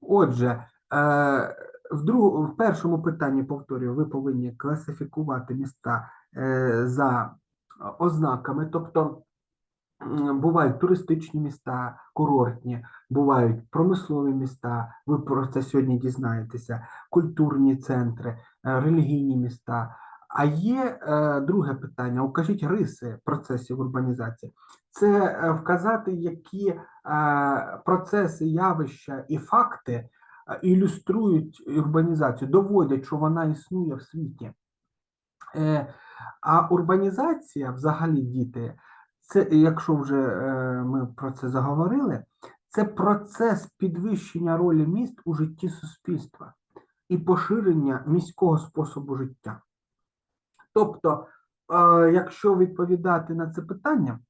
Отже, е, в, другу, в першому питанні, повторюю, ви повинні класифікувати міста е, за ознаками, тобто бувають туристичні міста, курортні, бувають промислові міста, ви про це сьогодні дізнаєтеся, культурні центри, е, релігійні міста. А є е, друге питання: укажіть риси процесів урбанізації. Це е, вказати, які е, процеси, явища і факти е, ілюструють урбанізацію, доводять, що вона існує в світі. Е, А урбанізація, взагалі, діти, це, якщо вже е, ми про це заговорили, це процес підвищення ролі міст у житті суспільства і поширення міського способу життя. Тобто, е, якщо відповідати на це питання,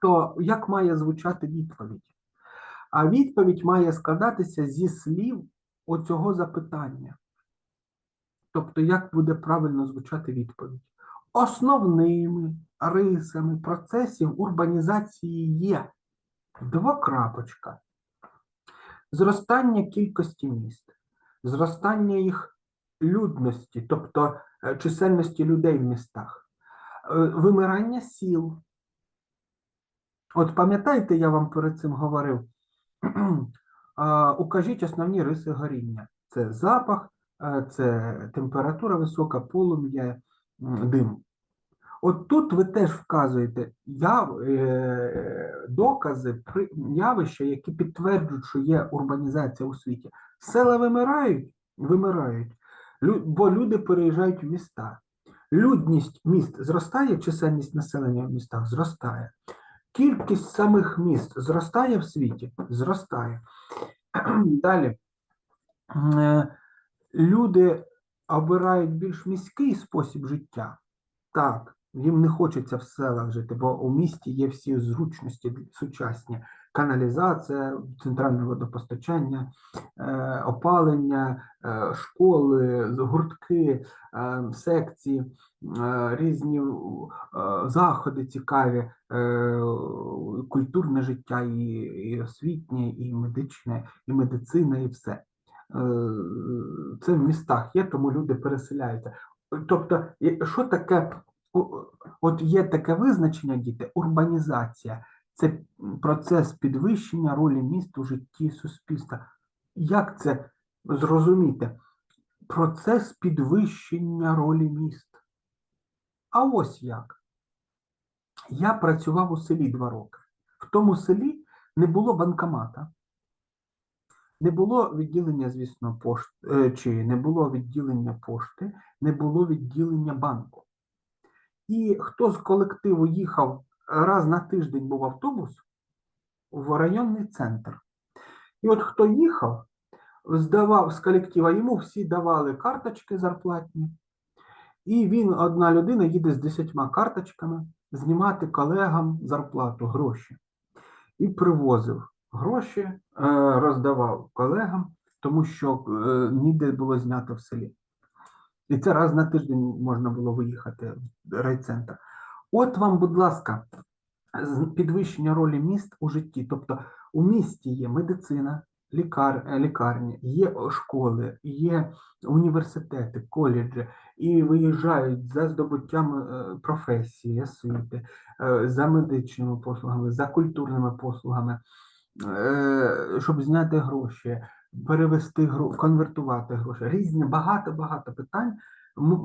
то як має звучати відповідь? А відповідь має складатися зі слів оцього запитання. Тобто, як буде правильно звучати відповідь? Основними рисами процесів урбанізації є двокрапочка, зростання кількості міст, зростання їх людності, тобто е, чисельності людей в містах, е, вимирання сіл. От пам'ятаєте, я вам перед цим говорив, укажіть основні риси горіння. Це запах, е, це температура висока, полум'я, дим. От тут ви теж вказуєте яв, докази, явища, які підтверджують, що є урбанізація у світі. Села вимирають, вимирають, бо люди переїжджають в міста. Людність міст зростає, чисельність населення в містах зростає. Кількість самих міст зростає в світі? Зростає. Далі. Е, Люди обирають більш міський спосіб життя. Так, їм не хочеться в селах жити, бо у місті є всі зручності сучасні: каналізація, центральне водопостачання, е, опалення, е, школи, гуртки, е, секції, різні заходи цікаві, культурне життя, і, освітнє, і медичне, і медицина, і все. Це в містах є, тому люди переселяються. Тобто, що таке, от є таке визначення, діти, урбанізація. Це процес підвищення ролі міст у житті суспільства. Як це зрозуміти? Процес підвищення ролі міст. А ось як. Я працював у селі два роки. В тому селі не було банкомата, не було відділення, звісно, пошти, чи не було відділення пошти, не було відділення банку. І хто з колективу їхав раз на тиждень був автобус в районний центр. І от хто їхав, здавав з колектива, йому всі давали карточки зарплатні, і він, одна людина, їде з десятьма карточками знімати колегам зарплату, гроші. І привозив гроші, е, роздавав колегам, тому що е, ніде було знято в селі. І це раз на тиждень можна було виїхати в райцентр. От вам, будь ласка, підвищення ролі міст у житті. Тобто у місті є медицина, лікар, е, лікарні, є школи, є університети, коледжі, і виїжджають за здобуттям е, професії, освіти, е, за медичними послугами, за культурними послугами, щоб зняти гроші, перевести гроші, конвертувати гроші. Різні багато-багато питань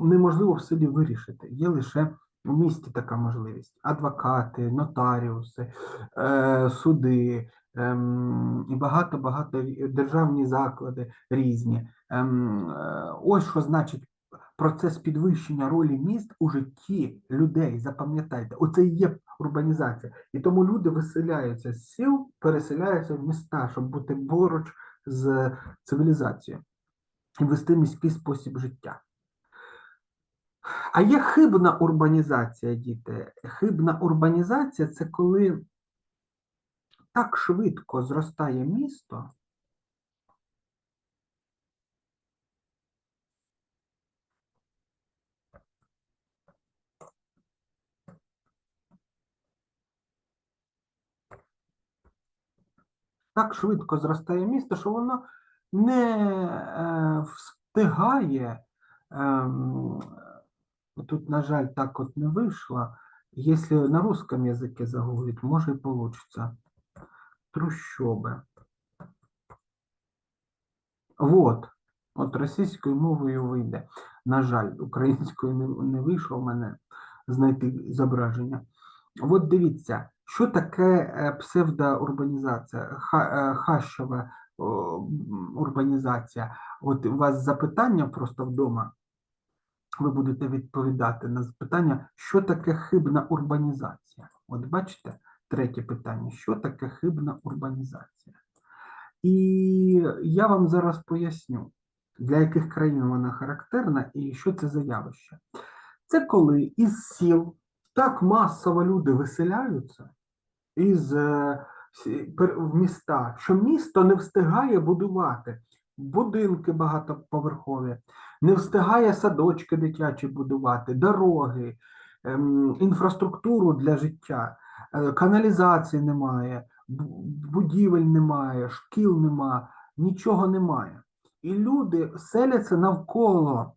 неможливо в селі вирішити. Є лише у місті така можливість. Адвокати, нотаріуси, е, суди ем, і багато-багато державні заклади різні. Ем, е, ось що значить процес підвищення ролі міст у житті людей. Запам'ятайте, оце і є урбанізація. І тому люди виселяються з сіл, переселяються в міста, щоб бути поруч з цивілізацією і вести міський спосіб життя. А є хибна урбанізація, діти. Хибна урбанізація це коли так швидко зростає місто, так швидко зростає місто, що воно не е, встигає. Ем, Тут, на жаль, так от не вийшло. Якщо на русском язике загуглить, може і получится. Трущоби. Вот. От російською мовою вийде. На жаль, українською не, не вийшло в мене знайти зображення. От дивіться, що таке е, псевдоурбанізація, е, хащова урбанізація. От у вас запитання просто вдома. Ви будете відповідати на запитання, що таке хибна урбанізація. От бачите, третє питання: що таке хибна урбанізація? І я вам зараз поясню, для яких країн вона характерна і що це за явище. Це коли із сіл так масово люди виселяються із е, в міста, що місто не встигає будувати будинки багатоповерхові, не встигає садочки дитячі будувати, дороги, ем, інфраструктуру для життя, е, каналізації немає, будівель немає, шкіл немає, нічого немає. І люди селяться навколо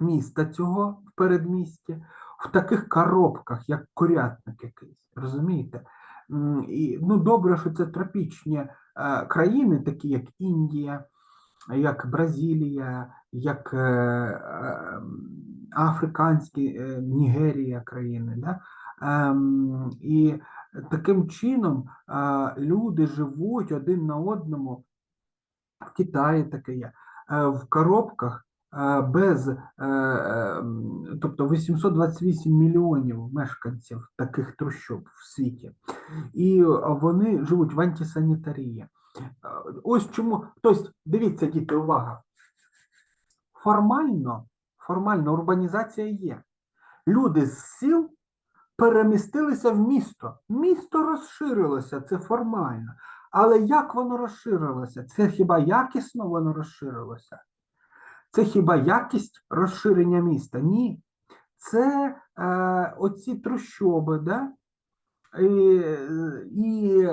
міста цього в передмісті, в таких коробках, як курятник якийсь. Розумієте? І, ну, добре, що це тропічні е, країни, такі як Індія, як Бразилія, як е, е, африканські е, Нігерія країни. Да? Ем, і таким чином люди живуть один на одному. В Китаї таке є, в коробках без, е, е, м, тобто 828 мільйонів мешканців таких трущоб в світі, і вони живуть в антисанітарії. Ось чому, тобто, дивіться, діти, увага. Формально, формально урбанізація є. Люди з сіл перемістилися в місто. Місто розширилося, це формально. Але як воно розширилося? Це хіба якісно воно розширилося? Це хіба якість розширення міста? Ні. Це е, оці трущоби, да? І, і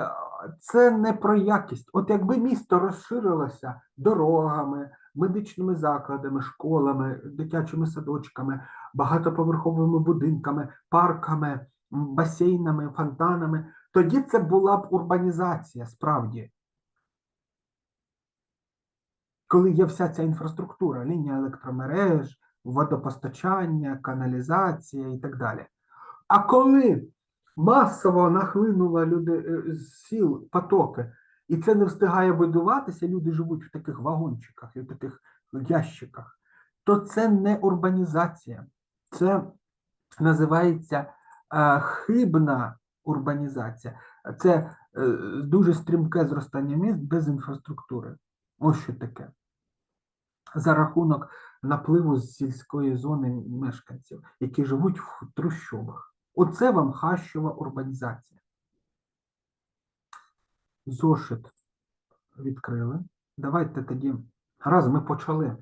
це не про якість. От якби місто розширилося дорогами, медичними закладами, школами, дитячими садочками, багатоповерховими будинками, парками, басейнами, фонтанами, тоді це була б урбанізація справді. Коли є вся ця інфраструктура, лінія електромереж, водопостачання, каналізація і так далі. А коли масово нахлинула люди е, з сіл потоки, і це не встигає будуватися, люди живуть в таких вагончиках і в таких ящиках, то це не урбанізація, це називається е, хибна урбанізація. Це е, дуже стрімке зростання міст без інфраструктури. Ось що таке. За рахунок напливу з сільської зони мешканців, які живуть в трущобах. Оце вам хащова урбанізація. Зошит відкрили. Давайте тоді, раз ми почали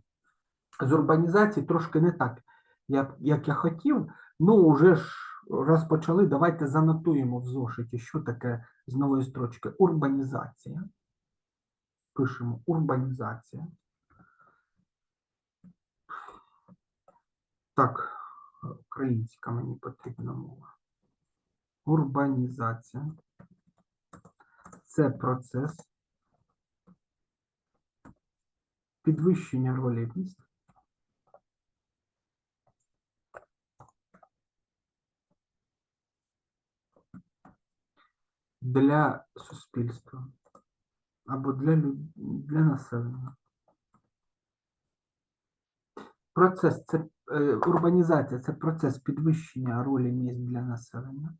з урбанізації, трошки не так, як, як я хотів. Ну, вже ж раз почали, давайте занотуємо в зошиті, що таке з нової строчки урбанізація. Пишемо урбанізація. Так, українська мені потрібна мова. Урбанізація. Це процес підвищення ролі міст для суспільства або для, для населення. Процес це е, урбанізація це процес підвищення ролі міст для населення.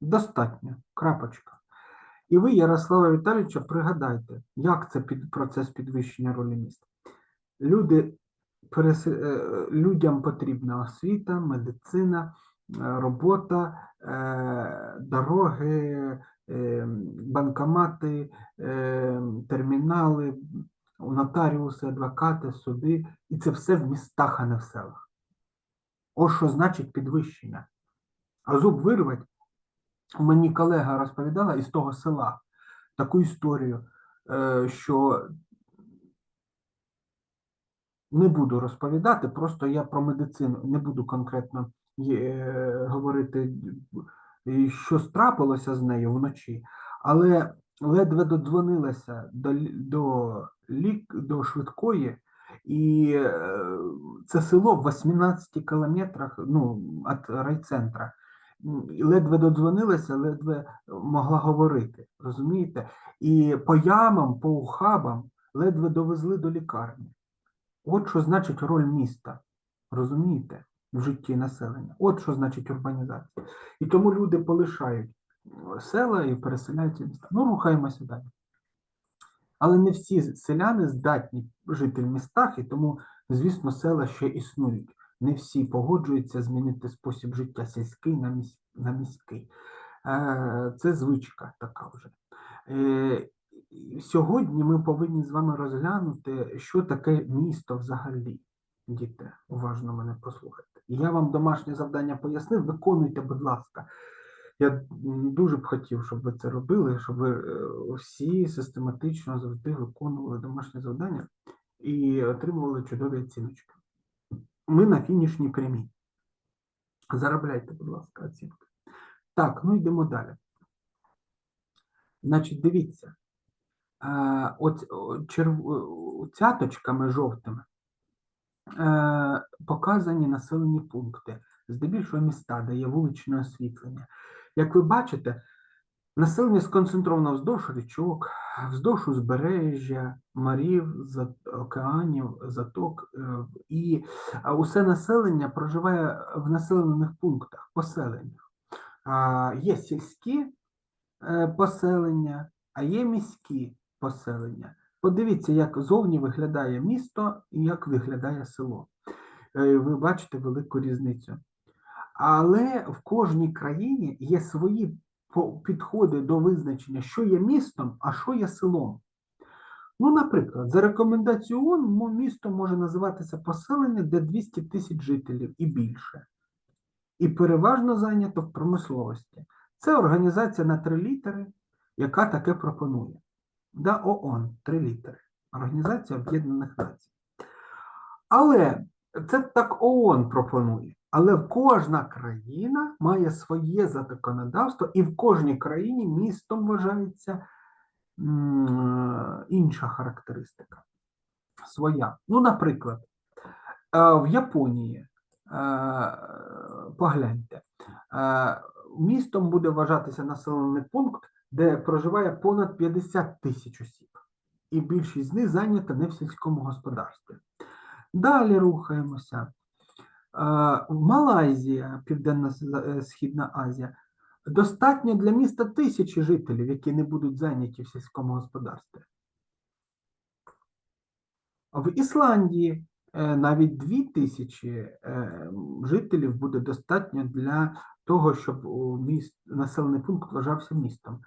Достатньо. Крапочка. І ви, Ярослава Віталійовича, пригадайте, як це під процес підвищення ролі міст. Люди, перес- е, людям потрібна освіта, медицина, е, робота, е, дороги, банкомати, термінали, нотаріуси, адвокати, суди. І це все в містах, а не в селах. Ось що значить підвищення. А зуб вирвать. Мені колега розповідала із того села таку історію, е, що не буду розповідати, просто я про медицину не буду конкретно е, говорити, що страпилося з нею вночі, але ледве додзвонилася до, до, лік, до швидкої, і е, це село в 18 кілометрах ну, від райцентра. Ледве додзвонилася, ледве могла говорити, розумієте? І по ямам, по ухабам ледве довезли до лікарні. От що значить роль міста, розумієте, в житті населення. От що значить урбанізація. І тому люди полишають села і переселяються міста. Ну, рухаємося далі. Але не всі селяни здатні жити в містах, і тому, звісно, села ще існують. Не всі погоджуються змінити спосіб життя сільський на, міс... на міський. Е, Це звичка така вже. Е, Сьогодні ми повинні з вами розглянути, що таке місто взагалі. Діти, уважно мене послухайте. Я вам домашнє завдання пояснив, виконуйте, будь ласка. Я дуже б хотів, щоб ви це робили, щоб ви е, всі систематично завжди виконували домашнє завдання і отримували чудові оціночки. Ми на фінішній прямій. Заробляйте, будь ласка, оцінки. Так, ну йдемо далі. Значить, дивіться. От о, черв... о, цяточками жовтими е, показані населені пункти, здебільшого міста, де є вуличне освітлення. Як ви бачите, населення сконцентровано вздовж річок, вздовж узбережжя, морів, океанів, заток, е, і усе населення проживає в населених пунктах, поселеннях. Є сільські е, поселення, а є міські поселення. Подивіться, як зовні виглядає місто і як виглядає село. Е, Ви бачите велику різницю. Але в кожній країні є свої підходи до визначення, що є містом, а що є селом. Ну, наприклад, за рекомендацією ООН місто може називатися поселення, де 200 тисяч жителів і більше. І переважно зайнято в промисловості. Це організація на три літери, яка таке пропонує. Да, ООН, три літери. Організація Об'єднаних Націй. Але це так ООН пропонує. Але кожна країна має своє законодавство, і в кожній країні містом вважається інша характеристика. Своя. Ну, наприклад, е, в Японії, е, погляньте, е, містом буде вважатися населений пункт, де проживає понад 50 тисяч осіб, і більшість з них зайнята не в сільському господарстві. Далі рухаємося. Е, Малайзія, Південно-Східна Азія, достатньо для міста тисячі жителів, які не будуть зайняті в сільському господарстві. В Ісландії е, навіть дві тисячі е, жителів буде достатньо для того, щоб міст, населений пункт вважався містом.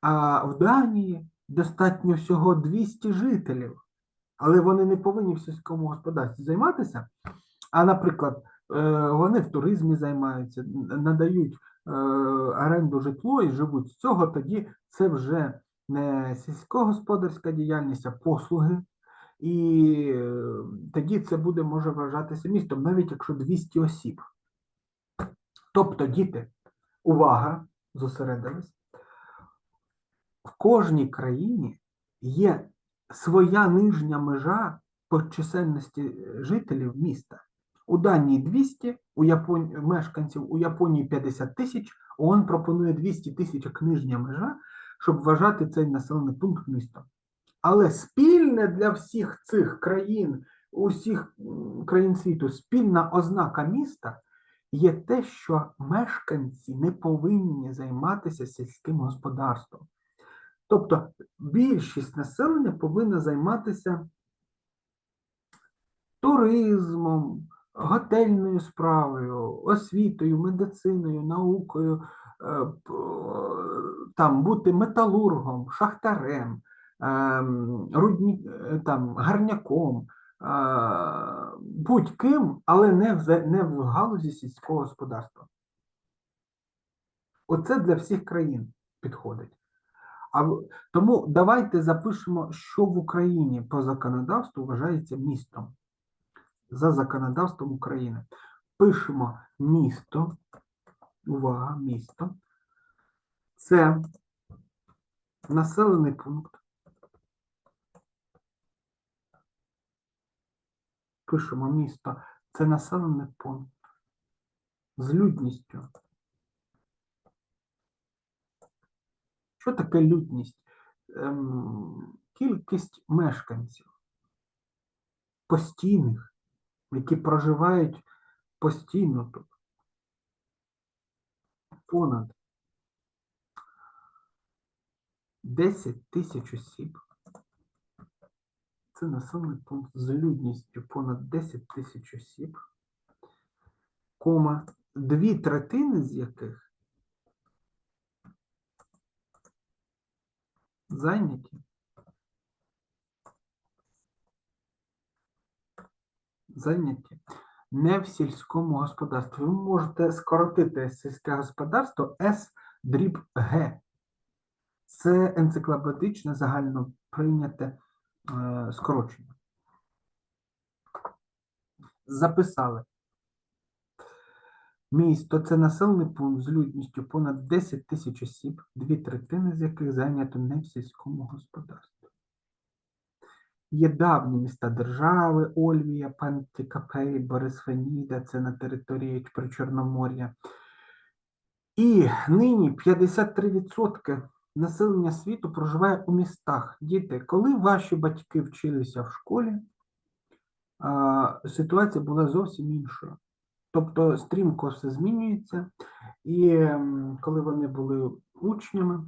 А в Данії достатньо всього 200 жителів, але вони не повинні в сільському господарстві займатися. А, наприклад, е, вони в туризмі займаються, надають е, оренду житло і живуть з цього, тоді це вже не сільськогосподарська діяльність, а послуги. І е, тоді це буде може вважатися містом, навіть якщо 200 осіб. Тобто, діти, увага, зосередились. В кожній країні є своя нижня межа по чисельності жителів міста. У Данії 200, у Японії мешканців, у Японії 50 тисяч. ООН пропонує 200 тисяч як нижня межа, щоб вважати цей населений пункт містом. Але спільне для всіх цих країн, усіх країн світу, спільна ознака міста є те, що мешканці не повинні займатися сільським господарством. Тобто більшість населення повинна займатися туризмом, готельною справою, освітою, медициною, наукою, е, там, бути металургом, шахтарем, ем, рудні, е, там, гарняком, будь-ким, але не в, не в галузі сільського господарства. Оце для всіх країн підходить. А тому давайте запишемо, що в Україні по законодавству вважається містом. За законодавством України. Пишемо місто. Увага, місто. Це населений пункт. Пишемо місто. Це населений пункт з людністю. Що таке людність? Ем, кількість мешканців постійних, які проживають постійно тут. Понад 10 тисяч осіб. Це населений пункт з людністю понад 10 тисяч осіб, кома, дві третини з яких зайняті зайняті не в сільському господарстві. Ви можете скоротити сільське господарство С дріб Г. Це енциклопедичне загально прийняте е, скорочення. Записали. Місто це населений пункт з людністю понад 10 тисяч осіб, дві третини з яких зайнято не в сільському господарстві. Є давні міста держави, Ольвія, Пантикапей, Борисфеніда, це на території Причорномор'я. І нині 53% населення світу проживає у містах. Діти, коли ваші батьки вчилися в школі, ситуація була зовсім іншою. Тобто стрімко все змінюється, і коли вони були учнями,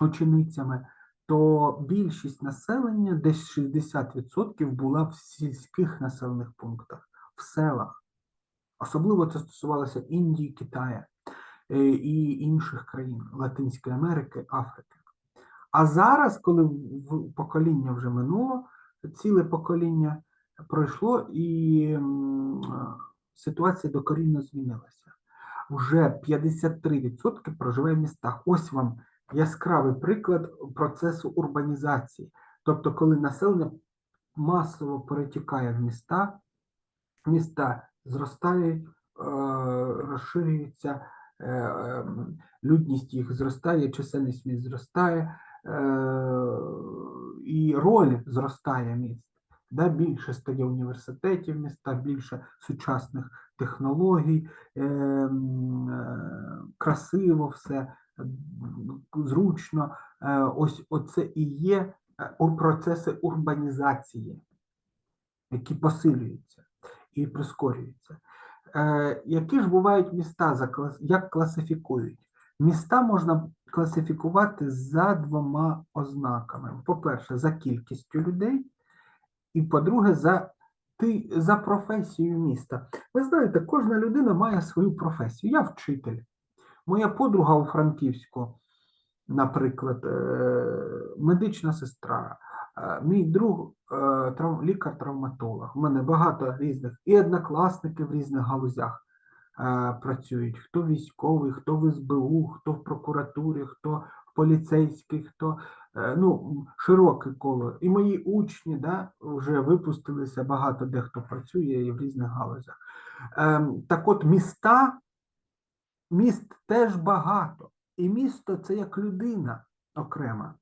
ученицями, то більшість населення, десь 60%, була в сільських населених пунктах, в селах. Особливо це стосувалося Індії, Китаю е, і інших країн Латинської Америки, Африки. А зараз, коли покоління вже минуло, ціле покоління пройшло, і ситуація докорінно змінилася. Вже 53% проживає в містах. Ось вам яскравий приклад процесу урбанізації. Тобто, коли населення масово перетікає в міста, міста зростають, е, розширюються, е, людність їх зростає, чисельність міст зростає, е, і роль зростає міст. Да, більше стає університетів в містах, більше сучасних технологій, е, красиво все, зручно. Е, Ось оце і є е, процеси урбанізації, які посилюються і прискорюються. Е, які ж бувають міста, як класифікують? Міста можна класифікувати за двома ознаками. По-перше, за кількістю людей, і по-друге, за, ти, за професією міста. Ви знаєте, кожна людина має свою професію. Я вчитель. Моя подруга у Франківську, наприклад, е, медична сестра, е, мій друг е, лікар-травматолог. У мене багато різних і однокласники в різних галузях працюють. Хто військовий, хто в СБУ, хто в прокуратурі, хто в поліцейській, хто ну, широке коло. І мої учні да, вже випустилися, багато де хто працює і в різних галузях. Ем, Так от міста, міст теж багато. І місто це як людина окрема.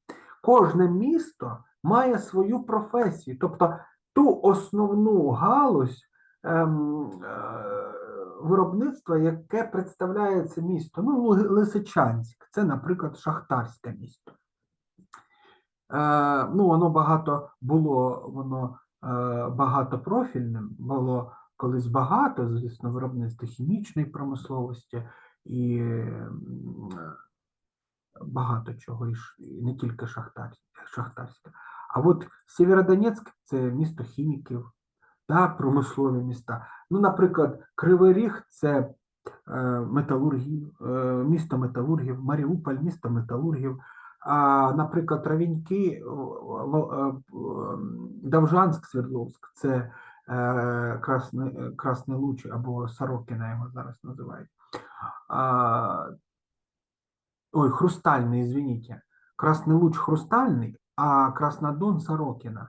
Кожне місто має свою професію, тобто ту основну галузь ем, е, виробництва, яке представляє це місто. Ну, Лисичанськ, це, наприклад, шахтарське місто. Е, ну, воно багато було, воно е, багатопрофільним, було колись багато, звісно, виробництва хімічної промисловості і е, багато чого, і не тільки шахтар, шахтарське. А от Сєвєродонецьк це місто хіміків, та промислові міста. Ну, наприклад, Кривий Ріг це е, металургів, е, місто металургів, Маріуполь, місто металургів, А, наприклад, Равіньки, Давжанськ, Свердловськ це е, Красний, е, Красний Луч або Сорокіна його зараз називають. Ой, Хрустальний, извините. Красний Луч Хрустальний, а Краснодон Сорокіна.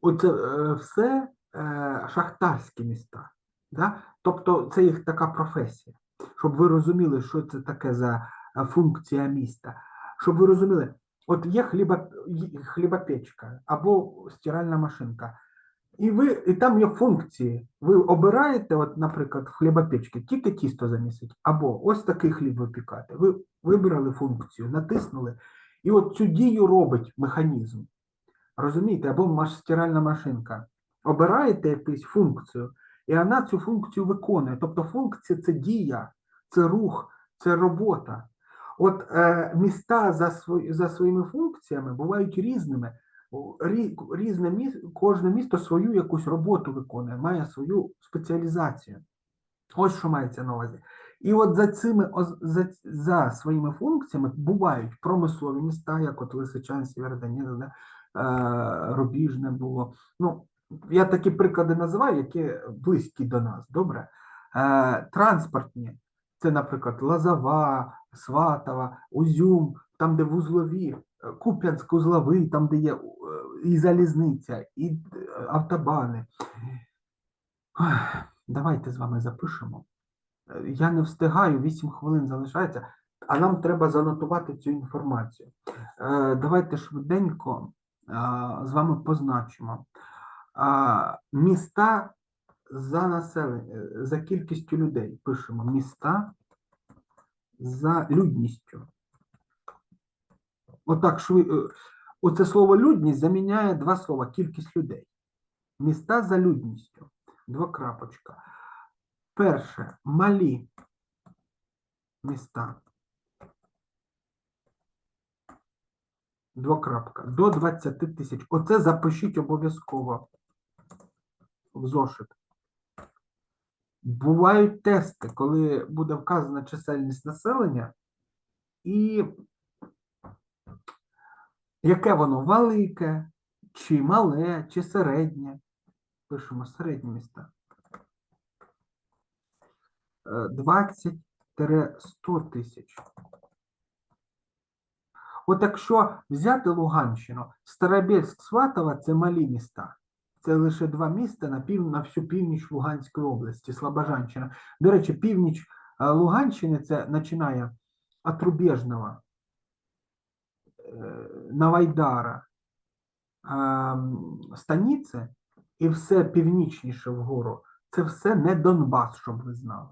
Оце е, все е, шахтарські міста. Да? Тобто це їх така професія. Щоб ви розуміли, що це таке за е, функція міста. Щоб ви розуміли, от є хліба, хлібопечка або стиральна машинка. І, ви, і там є функції. Ви обираєте, от, наприклад, в хлібопечці тільки тісто замісити, або ось такий хліб випікати. Ви вибрали функцію, натиснули, і от цю дію робить механізм. Розумієте, або стиральна машинка. Обираєте якусь функцію, і вона цю функцію виконує. Тобто функція це дія, це рух, це робота. От е, міста за, свої, за своїми функціями бувають різними. Різне міс, кожне місто свою якусь роботу виконує, має свою спеціалізацію. Ось що мається на увазі. І от за цими за, за своїми функціями бувають промислові міста, як от Лисичан, Сєвєродонецьк, е, Рубіжне було. Ну, я такі приклади називаю, які близькі до нас. Добре. Е, транспортні це, наприклад, Лазова, Сватова, Узюм, там, де вузлові, Куп'янськ узловий, там, де є е, і залізниця, і е, автобани. Давайте з вами запишемо. Я не встигаю, 8 хвилин залишається, а нам треба занотувати цю інформацію. Е, Давайте швиденько з вами позначимо. Міста за населення, за кількістю людей. Пишемо міста за людністю. Отак шви... е, Оце слово людність заміняє два слова кількість людей. Міста за людністю. Двокрапочка. Перше малі міста. Двокрапка. До 20 тисяч. Оце запишіть обов'язково в зошит. Бувають тести, коли буде вказана чисельність населення, і яке воно велике, чи мале, чи середнє. Пишемо середні міста. Е, 20-100 тисяч. От якщо взяти Луганщину, Старобільськ, Сватова це малі міста. Це лише два міста на, пів, на всю північ Луганської області, Слобожанщина. До речі, північ е, Луганщини це починає від е, Навайдара, ем, Станіце і все північніше вгору. Це все не Донбас, щоб ви знали.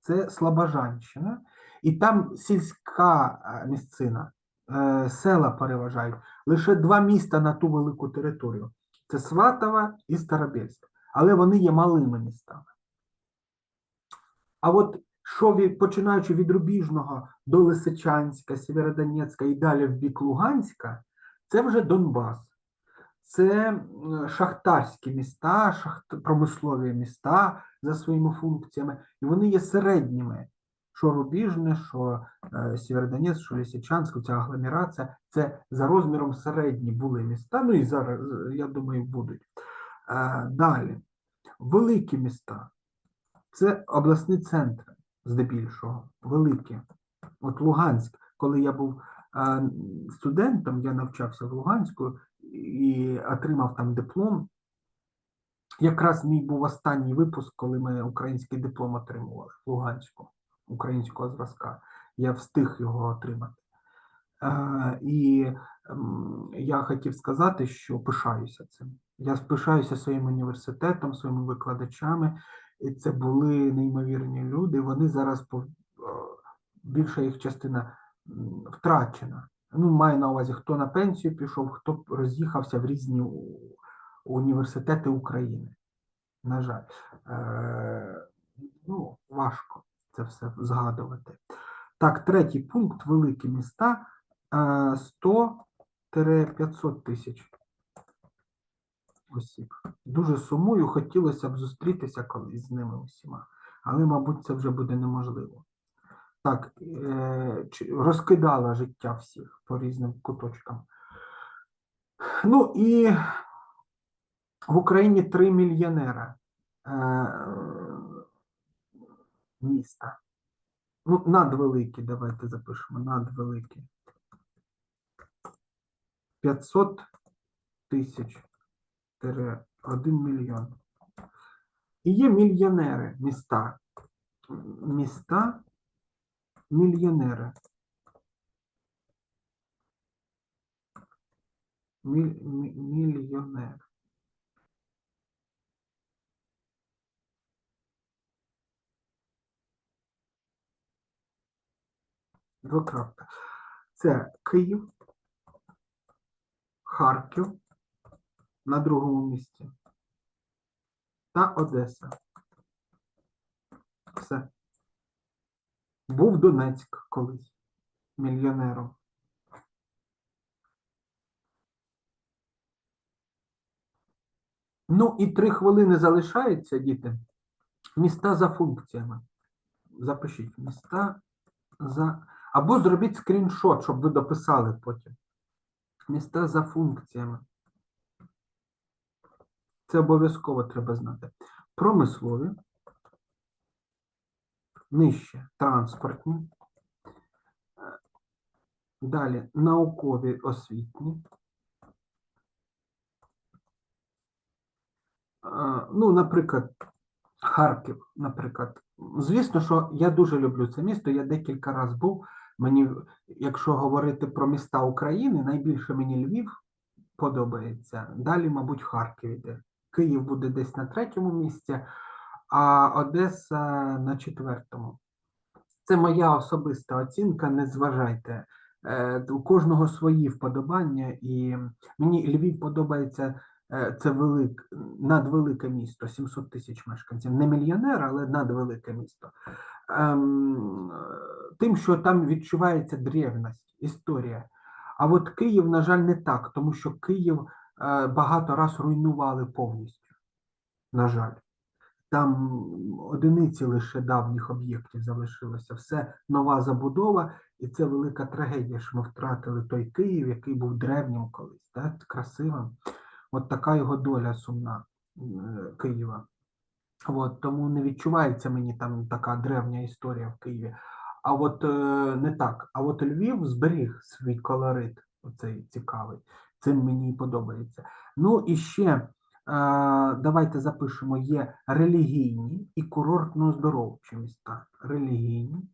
Це Слобожанщина, і там сільська місцина, е, села переважають. Лише два міста на ту велику територію. Це Сватова і Старобільськ. Але вони є малими містами. А от що від, починаючи від Рубіжного до Лисичанська, Сєвєродонецька і далі в бік Луганська, це вже Донбас. Це шахтарські міста, шахт... промислові міста за своїми функціями, і вони є середніми. Що Рубіжне, що е, Сєвєродонецьк, що Лисичанськ, ця агломерація, це за розміром середні були міста, ну і зараз, е, я думаю, будуть. Е, далі. Великі міста. Це обласні центри, здебільшого, великі. От Луганськ, коли я був студентом, я навчався в Луганську і отримав там диплом. Якраз мій був останній випуск, коли ми український диплом отримували в Луганську, українського зразка. Я встиг його отримати. І ем, я хотів сказати, що пишаюся цим. Я пишаюся своїм університетом, своїми викладачами. І це були неймовірні люди. Вони зараз е, більша їх частина втрачена. Ну, маю на увазі, хто на пенсію пішов, хто роз'їхався в різні університети України. На жаль, е, ну, важко це все згадувати. Так, третій пункт великі міста е, 100-500 тисяч осіб. Дуже сумую, хотілося б зустрітися колись з ними усіма, але, мабуть, це вже буде неможливо. Так, е, розкидала життя всіх по різним куточкам. Ну і в Україні три мільйонера е, міста. Ну, надвеликі, давайте запишемо, надвеликі. 500 тисяч тире 1 мільйон. І є мільйонери міста. Міста мільйонери. Міль, мільйонер. Двокрапка. Це Київ, Харків на другому місці та Одеса. Все. Був Донецьк колись мільйонером. Ну і три хвилини залишається, діти. Міста за функціями. Запишіть міста за. Або зробіть скріншот, щоб ви дописали потім. Міста за функціями. Це обов'язково треба знати. Промислові. Нижче транспортні. Е, Далі наукові освітні. Е, Ну, наприклад, Харків, наприклад. Звісно, що я дуже люблю це місто. Я декілька разів був. Мені, якщо говорити про міста України, найбільше мені Львів подобається. Далі, мабуть, Харків іде. Київ буде десь на третьому місці, а Одеса на четвертому. Це моя особиста оцінка, не зважайте. Е, У кожного свої вподобання, і мені Львів подобається. е, Це велик, надвелике місто, 700 тисяч мешканців. Не мільйонер, але надвелике місто. Ем, Тим, що там відчувається древність, історія. А от Київ, на жаль, не так, тому що Київ е, багато раз руйнували повністю. На жаль. Там одиниці лише давніх об'єктів залишилося. Все нова забудова, і це велика трагедія, що ми втратили той Київ, який був древнім колись, так? красивим. От така його доля сумна е, Києва. От, тому не відчувається мені там така древня історія в Києві. А от е, не так. А от Львів зберіг свій колорит, оцей цікавий. Цим мені і подобається. Ну і ще давайте запишемо: є релігійні і курортно-оздоровчі міста. Релігійні.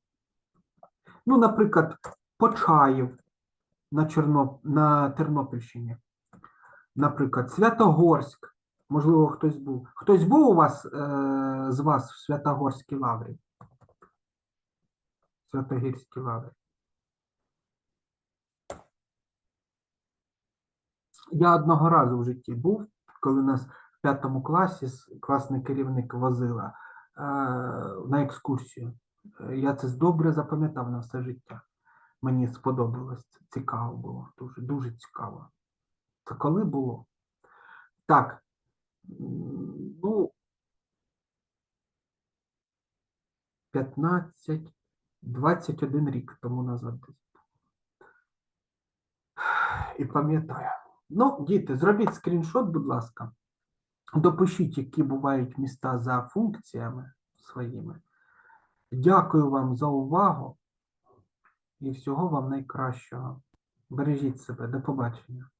Ну, наприклад, Почаїв на, Чорно... на Тернопільщині. Наприклад, Святогорськ. Можливо, хтось був. Хтось був у вас е, з вас в Святогорській лаврі? Святогірській лаврі. Я одного разу в житті був, коли нас в п'ятому класі класний керівник возила е, на екскурсію. Я це добре запам'ятав на все життя. Мені сподобалось, цікаво було, дуже, дуже цікаво. Це коли було? Так. Ну, 15, 21 рік тому назад. десь. І пам'ятаю. Ну, діти, зробіть скріншот, будь ласка. Допишіть, які бувають міста за функціями своїми. Дякую вам за увагу і всього вам найкращого. Бережіть себе. До побачення.